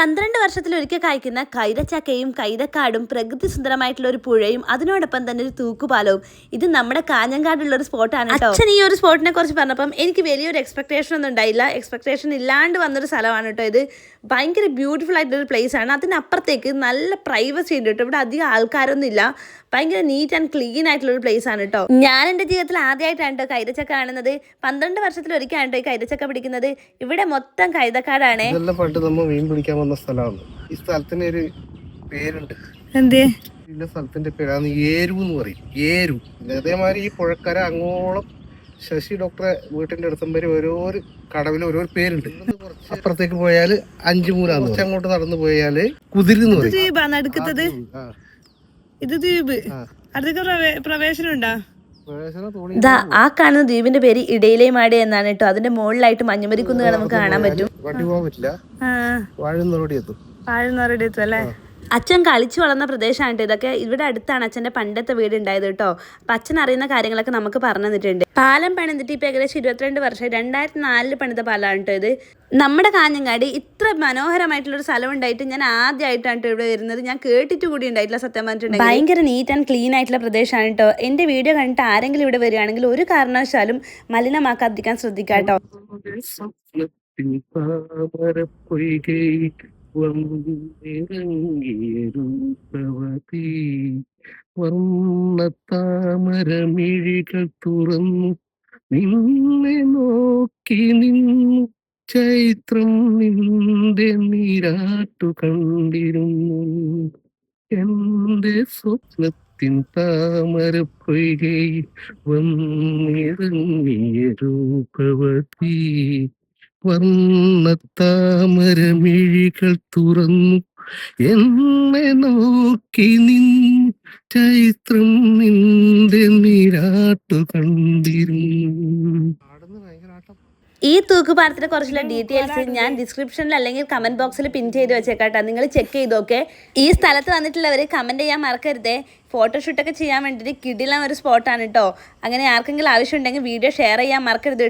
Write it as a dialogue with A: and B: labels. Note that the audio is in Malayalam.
A: പന്ത്രണ്ട് വർഷത്തിലൊരിക്കൽ കായ്ക്കുന്ന കൈതച്ചക്കയും കൈതക്കാടും പ്രകൃതി സുന്ദരമായിട്ടുള്ള ഒരു പുഴയും അതിനോടൊപ്പം തന്നെ ഒരു തൂക്കുപാലവും. ഇത് നമ്മുടെ കാഞ്ഞങ്കാടുള്ള ഒരു സ്പോട്ടാണ് അച്ഛൻ ഈ ഒരു സ്പോട്ടിനെ കുറിച്ച് പറഞ്ഞപ്പം എനിക്ക് വലിയൊരു എക്സ്പെക്ടേഷൻ ഒന്നും ഉണ്ടായില്ല. എക്സ്പെക്ടേഷൻ ഇല്ലാണ്ട് വന്നൊരു സ്ഥലമാണ് കേട്ടോ ഇത്. ഭയങ്കര ബ്യൂട്ടിഫുൾ ആയിട്ടുള്ള ഒരു പ്ലേസ് ആണ്. അതിനപ്പുറത്തേക്ക് നല്ല പ്രൈവസി ഉണ്ട് കേട്ടോ. ഇവിടെ അധികം ആൾക്കാരൊന്നും ഇല്ല. ഭയങ്കര നീറ്റ് ആൻഡ് ക്ലീൻ ആയിട്ടുള്ള ഒരു പ്ലേസ് ആണ് കേട്ടോ. ഞാൻ എന്റെ ജീവിതത്തിൽ ആദ്യമായിട്ടാണ് കേട്ടോ കൈതച്ചക്ക കാണുന്നത്. പന്ത്രണ്ട് വർഷത്തിലൊരിക്കലാണ് കേട്ടോ ഈ കൈതച്ചക്ക പിടിക്കുന്നത്. ഇവിടെ മൊത്തം കൈതക്കാടാണ്.
B: ഇതെല്ലാം പണ്ട് നമ്മൾ മീൻ പിടിക്കാൻ വന്ന സ്ഥലമാണ്. ഈ സ്ഥലത്തിന് ഒരു പേരുണ്ട്.
A: എന്തേ?
B: ഇന്ന സ്ഥലത്തിന്റെ പേരാണ് ഏരു എന്ന് പറയും. ഏരു. അതേമാതിരി ഈ പുഴക്കര അങ്ങോളം ശശി ഡോക്ടറെ വീട്ടിന്റെ അടുത്തും വരെ ഓരോരു കടവിൽ ഓരോ പേരുണ്ട്. അപ്പുറത്തേക്ക് പോയാൽ അഞ്ചു മൂലാന്ന് കുറച്ച് അങ്ങോട്ട് നടന്നു പോയാൽ കുതിരി എന്ന് പറയും.
A: ദ്വീപാ. നടുക്കത്തത് ഇത് ദ്വീപ്. അടുത്തേക്ക് പ്രവേശനം ഉണ്ടോ ദാ ആ കാണുന്ന ദ്വീപിന്റെ പേര് ഇടയിലെ മാടി എന്നാണ് കേട്ടോ. അതിന്റെ മുകളിലായിട്ട് മഞ്ഞുമരിക്കുന്നുകൾ നമുക്ക് കാണാൻ പറ്റും.
B: വണ്ടി പോകാൻ പറ്റില്ല. എത്തും.
A: എത്തും അല്ലേ? അച്ഛൻ കളിച്ചു വളർന്ന പ്രദേശമാണ് ഇതൊക്കെ ഇവിടെ അടുത്താണ് അച്ഛന്റെ പണ്ടത്തെ വീട് ഉണ്ടായത് കേട്ടോ അപ്പൊ അച്ഛൻ അറിയുന്ന കാര്യങ്ങളൊക്കെ നമുക്ക് പറഞ്ഞു തന്നിട്ടുണ്ട് പാലം പണിതിട്ട് ഇപ്പൊ ഏകദേശം ഇരുപത്തിരണ്ട് വർഷം രണ്ടായിരത്തി നാലിൽ പണിത പാലാണ് കേട്ടോ ഇത് നമ്മുടെ കാഞ്ഞങ്ങാടി ഇത്ര മനോഹരമായിട്ടുള്ള ഒരു സ്ഥലം ഉണ്ടായിട്ട് ഞാൻ ആദ്യമായിട്ടാണ് ഇവിടെ വരുന്നത് ഞാൻ കേട്ടിട്ട് കൂടി ഉണ്ടായിട്ടില്ല സത്യം പറഞ്ഞിട്ടുണ്ടെങ്കിൽ ഭയങ്കര നീറ്റ് ആൻഡ് ക്ലീൻ ആയിട്ടുള്ള പ്രദേശമാണ് കേട്ടോ എന്റെ വീഡിയോ കണ്ടിട്ട് ആരെങ്കിലും ഇവിടെ വരികയാണെങ്കിൽ ഒരു കാരണവശാലും മലിനമാക്കാതിരിക്കാൻ ശ്രദ്ധിക്കാം കേട്ടോ
B: താമരപ്പൊയ്കയിൽ വന്നിറങ്ങിയൊരുപവതി വർണത്താമരമിഴികൾ തുറന്നു നിന്നെ നോക്കി നിന്നു. ചൈത്രം നിന്റെ നീരാട്ടു കണ്ടിരുന്നു. എന്റെ സ്വപ്നത്തിൻ താമര പൊയ്കയിൽ വന്നിറങ്ങിയ രൂപവതി. വർണത്താമരമിഴികൾ തുറന്നു. എന്നെ നോക്കി നിൻ ചൈത്രം നിന്റെ നിരാട്ടു കണ്ടിരുന്നു.
A: ഈ തൂക്കുപാലത്തിനെ കുറിച്ചുള്ള ഡീറ്റെയിൽസ് ഞാൻ ഡിസ്ക്രിപ്ഷനിൽ അല്ലെങ്കിൽ കമന്റ് ബോക്സിൽ പിൻ ചെയ്ത് വെച്ചേക്കാട്ടോ. നിങ്ങൾ ചെക്ക് ചെയ്തോക്കെ ഈ സ്ഥലത്ത് വന്നിട്ടുള്ളവർ കമന്റ് ചെയ്യാൻ മറക്കരുതേ. ഫോട്ടോഷൂട്ടൊക്കെ ചെയ്യാൻ വേണ്ടിയിട്ട് കിടിലം ഒരു സ്പോട്ടാണ് കേട്ടോ അങ്ങനെ ആർക്കെങ്കിലും ആവശ്യമുണ്ടെങ്കിൽ വീഡിയോ ഷെയർ ചെയ്യാൻ മറക്കരുത്